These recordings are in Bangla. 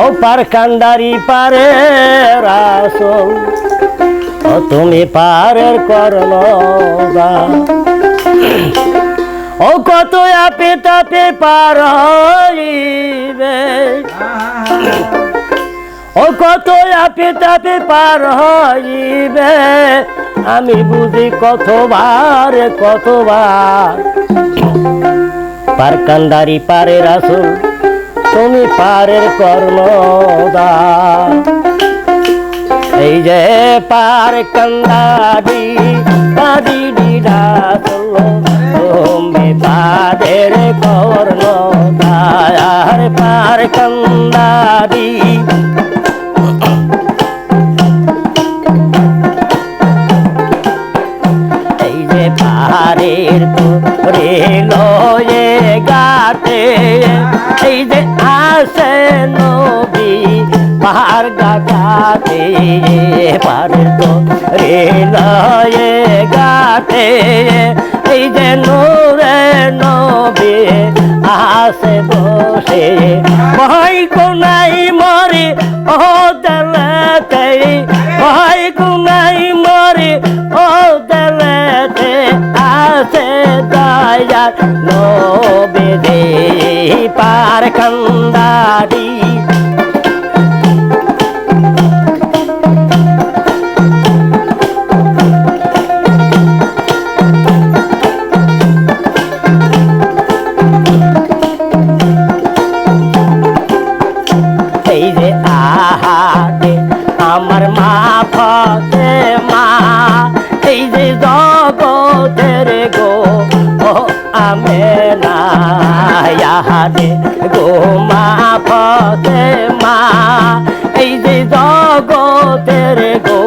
ও পার কান্ডারি পারে রাসল। ও তুমি পারের কর্ণদা ও কত আপে তাপে পার ও কত আপে তাপে পার হইবে। আমি বুঝি কতবার কতবার। পার কান্ডারি পারে রাসুল। তুমি পারের কর্ণদা। এই যে পার কান্ডারি পারি রাসুল তুমি পারের কর্ণদা। আর পার যে পাহাড়ের তোরে লয়ে গাতে, এই যে আসে নবী, পাহাড় গাতে পাহাড়ের তোরে লয়ে গাতে এই যে নূরে নবী আসে বসে, ভয় কোনাই মরে, ও দেলাতে ভয় কোনাই মরে, ও দেলাতে দয়ার নবে দে পার কন্দারি। ও আহাতে গো মা ফতে মা এই যে জগতের গো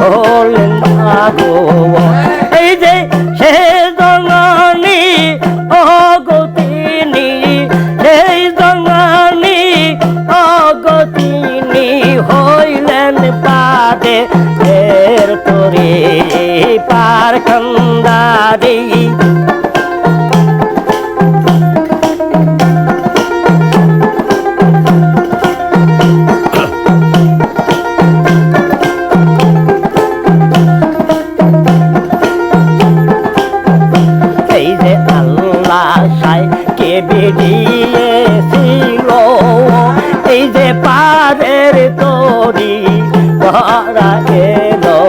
হলেন মা গো, এই যে সে জঙ্গনি ও গতিনি এই জঙ্গনি অগতিনি হইলেন পাদে পার কন্দারি পারের তরি ভরা এলো।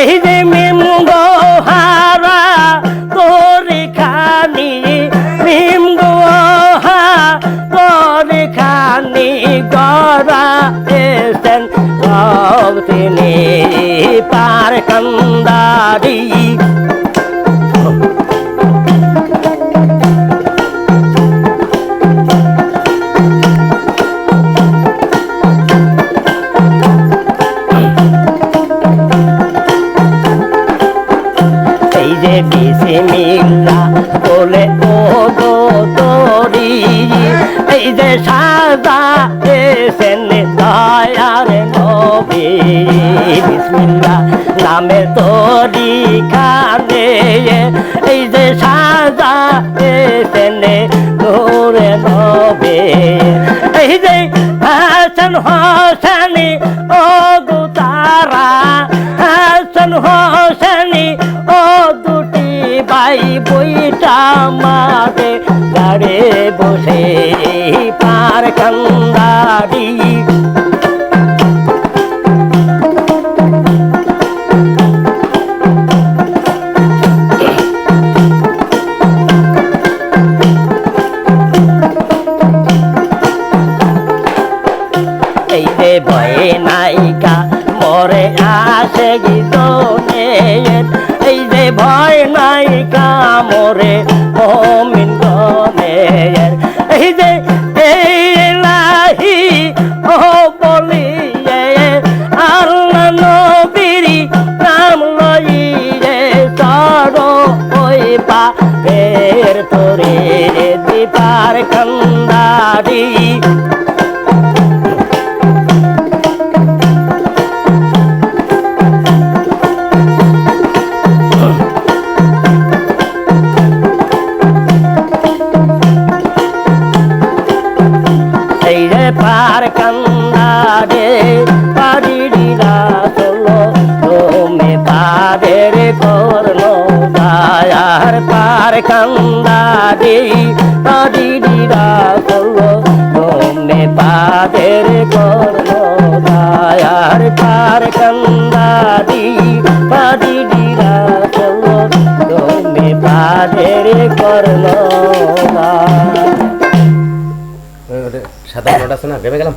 এই যে মিম গোহারা তোরি খানি মিম গোহা তোরি খানি গড়া এসেন। তিনি পার কন্দারি। যে সাজা এসেন দয়ার নবী। নামে তোরি খানে এই যে সাজা এসেন নূরে নবী। এই যে হাসান হোসেনি, ও গো তারা। হাসান হোসেনি, ও দুটি ভাই বইটা মারে গাড়ে বসে। পার কান্দারি। ভয়ে নাইকা মরে আসে গিজনে এই যে ভয় নাইকা মরে মমিন গনে এই যে এই লাহি ও বলি আল্লাহ নবীরি নাম লইয়ে চড় ওই পা ফের তোরে দীপার কন্দারি। পার কান্দারে পারিরা চলো তুমি পাদের করল দায়ার পার কান্দারে পারিরা চলো তুমি পাদের করল দায়ার পার কান্দারি পারিরা চলো তুমি পাদের করল সাদা নোট আছে না গেলাম